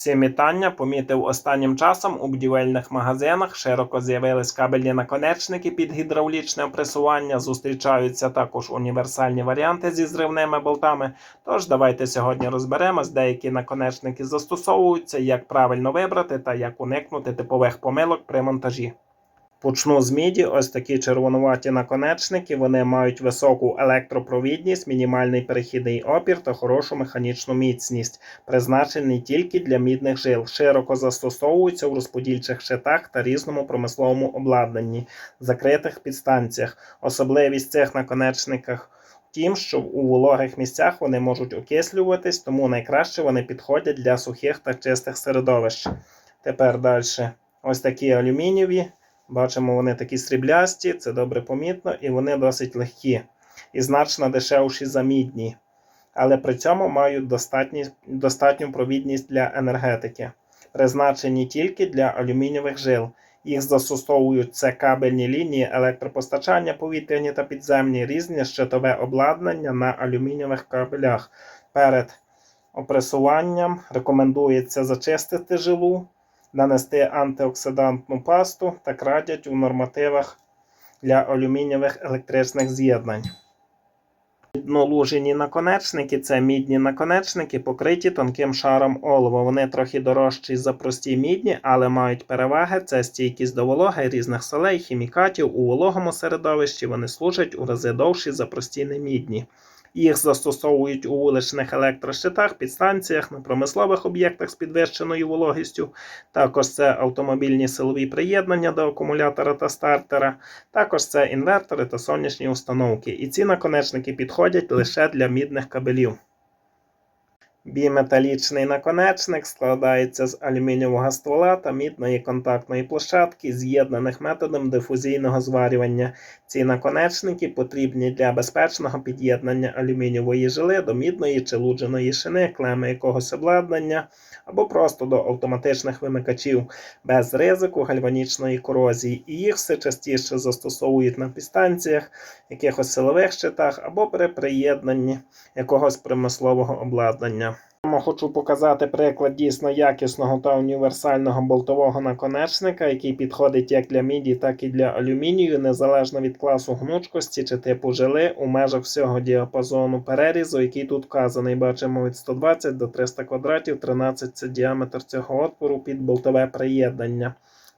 Всім вітання. Помітив останнім часом у будівельних магазинах широко з'явились кабельні наконечники під гідравлічне опресування. Зустрічаються також універсальні варіанти зі зривними болтами. Тож давайте сьогодні розберемось, деякі наконечники застосовуються, як правильно вибрати та як уникнути типових помилок при монтажі. Почну з міді. Ось такі червонуваті наконечники. Вони мають високу електропровідність, мінімальний перехідний опір та хорошу механічну міцність, призначені тільки для мідних жил. Широко застосовуються в розподільчих щитах та різному промисловому обладнанні, закритих підстанціях. Особливість цих наконечниках. Тім, що у вологих місцях вони можуть окислюватись, тому найкраще вони підходять для сухих та чистих середовищ. Тепер далі ось такі алюмінієві. Бачимо, вони такі сріблясті, це добре помітно, і вони досить легкі і значно дешевші за мідні, але при цьому мають достатні, достатню провідність для енергетики, призначені тільки для алюмінієвих жил. Їх застосовують це кабельні лінії електропостачання повітряні та підземні, різні щитове обладнання на алюмінієвих кабелях. Перед опресуванням рекомендується зачистити жилу нанести антиоксидантну пасту так радять у нормативах для алюмінієвих електричних з'єднань. Піднолужені наконечники це мідні наконечники, покриті тонким шаром олова. Вони трохи дорожчі за прості мідні, але мають переваги. Це стійкість до вологи, різних солей, хімікатів у вологому середовищі. Вони служать у рази довші за прості немідні. Їх застосовують у вуличних електрощитах, підстанціях, на промислових об'єктах з підвищеною вологістю. Також це автомобільні силові приєднання до акумулятора та стартера. Також це інвертори та сонячні установки. І ці наконечники підходять лише для мідних кабелів. Біметалічний наконечник складається з алюмінієвого ствола та мідної контактної площадки, з'єднаних методом дифузійного зварювання. Ці наконечники потрібні для безпечного під'єднання алюмінієвої жили до мідної чи лудженої шини, клеми якогось обладнання або просто до автоматичних вимикачів без ризику гальванічної корозії. І їх все частіше застосовують на підстанціях, якихось силових щитах або при приєднанні якогось промислового обладнання. Хочу показати приклад дійсно якісного та універсального болтового наконечника, який підходить як для міді, так і для алюмінію, незалежно від класу гнучкості чи типу жили у межах всього діапазону перерізу, який тут вказаний. Бачимо від 120 до 300 квадратів, 13 це діаметр цього отвору під болтове приєднання.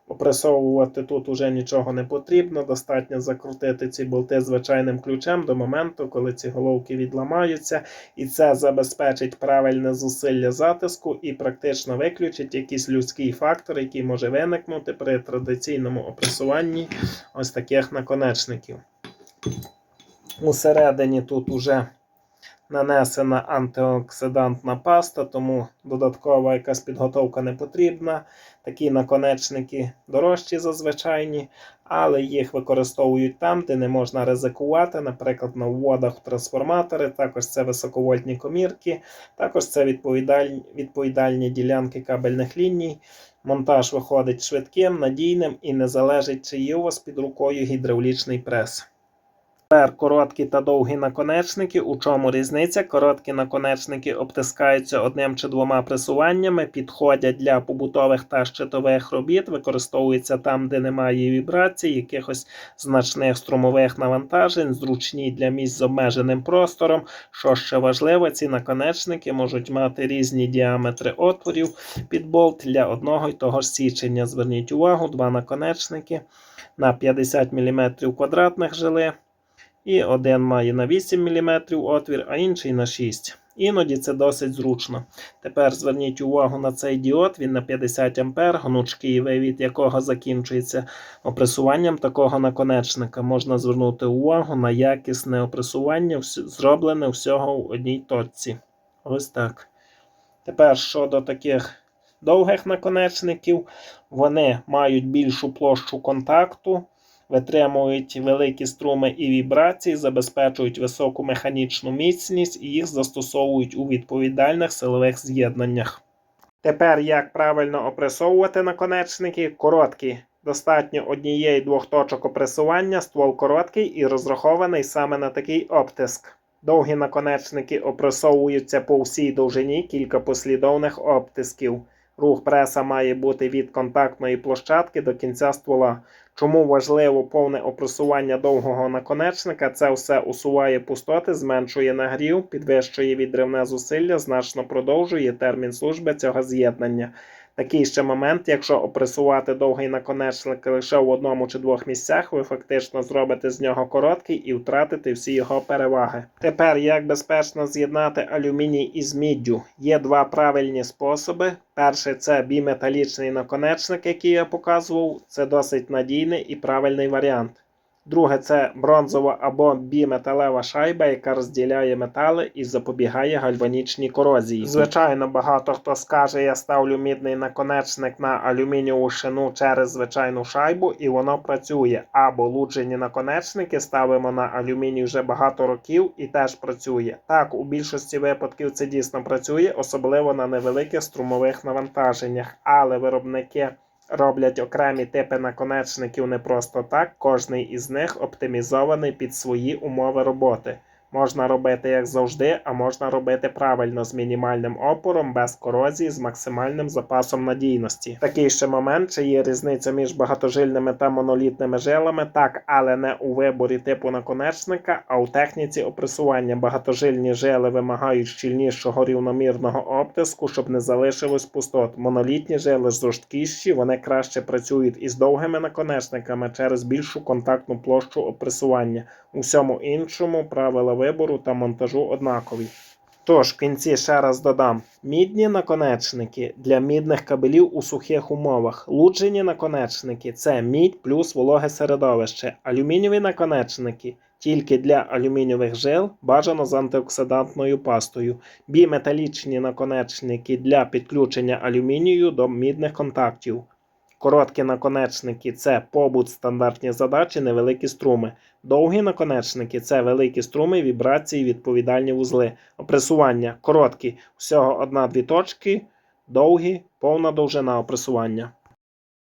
Опресовувати тут уже нічого не потрібно, достатньо закрутити ці болти звичайним ключем до моменту, коли ці головки відламаються, і це забезпечить правильне зусилля затиску і практично виключить якийсь людський фактор, який може виникнути при традиційному опресуванні ось таких наконечників. Усередині тут уже нанесена антиоксидантна паста, тому додаткова якась підготовка не потрібна. Такі наконечники дорожчі за звичайні, але їх використовують там, де не можна ризикувати, наприклад, на вводах в трансформатори, також це високовольтні комірки, також це відповідальні, відповідальні ділянки кабельних ліній. Монтаж виходить швидким, надійним і не залежить, чи є у вас під рукою гідравлічний прес. Тепер короткі та довгі наконечники. У чому різниця? Короткі наконечники обтискаються одним чи двома пресуваннями, підходять для побутових та щитових робіт, використовуються там, де немає вібрацій, якихось значних струмових навантажень, зручні для місць з обмеженим простором. Що ще важливо, ці наконечники можуть мати різні діаметри отворів під болт для одного й того ж січення. Зверніть увагу, два наконечники на 50 мм квадратних жили. І один має на 8 мм отвір, а інший на 6 Іноді це досить зручно. Тепер зверніть увагу на цей діод, він на 50 А, гнучкий вивід якого закінчується опресуванням такого наконечника. Можна звернути увагу на якісне опресування, зроблене всього в одній точці. Ось так. Тепер щодо таких довгих наконечників, вони мають більшу площу контакту витримують великі струми і вібрації, забезпечують високу механічну міцність і їх застосовують у відповідальних силових з'єднаннях. Тепер як правильно опресовувати наконечники? Короткі. Достатньо однієї двох точок опресування, ствол короткий і розрахований саме на такий обтиск. Довгі наконечники опресовуються по всій довжині кілька послідовних обтисків. Рух преса має бути від контактної площадки до кінця ствола. Чому важливо повне опресування довгого наконечника? Це все усуває пустоти, зменшує нагрів, підвищує відривне зусилля, значно продовжує термін служби цього з'єднання. Такий ще момент, якщо опресувати довгий наконечник лише в одному чи двох місцях, ви фактично зробите з нього короткий і втратите всі його переваги. Тепер як безпечно з'єднати алюміній із міддю? Є два правильні способи. Перший це біметалічний наконечник, який я показував. Це досить надійний і правильний варіант. Друге це бронзова або біметалева шайба, яка розділяє метали і запобігає гальванічній корозії. Звичайно, багато хто скаже, я ставлю мідний наконечник на алюмінієву шину через звичайну шайбу, і воно працює. Або луджені наконечники ставимо на алюміній вже багато років і теж працює. Так, у більшості випадків це дійсно працює, особливо на невеликих струмових навантаженнях, але виробники роблять окремі типи наконечників не просто так, кожний із них оптимізований під свої умови роботи. Можна робити як завжди, а можна робити правильно з мінімальним опором, без корозії, з максимальним запасом надійності. Такий ще момент, чи є різниця між багатожильними та монолітними жилами, так, але не у виборі типу наконечника, а у техніці опресування. Багатожильні жили вимагають щільнішого рівномірного обтиску, щоб не залишилось пустот. Монолітні жили жорсткіші, вони краще працюють із довгими наконечниками через більшу контактну площу опресування. У всьому іншому правила вибору та монтажу однакові. Тож, в кінці ще раз додам: мідні наконечники для мідних кабелів у сухих умовах. Луджені наконечники це мідь плюс вологе середовище. Алюмінієві наконечники тільки для алюмінієвих жил, бажано з антиоксидантною пастою. Біметалічні наконечники для підключення алюмінію до мідних контактів. Короткі наконечники це побут, стандартні задачі, невеликі струми. Довгі наконечники це великі струми, вібрації, відповідальні вузли. Опресування короткі, всього одна-дві точки, довгі, повна довжина опресування.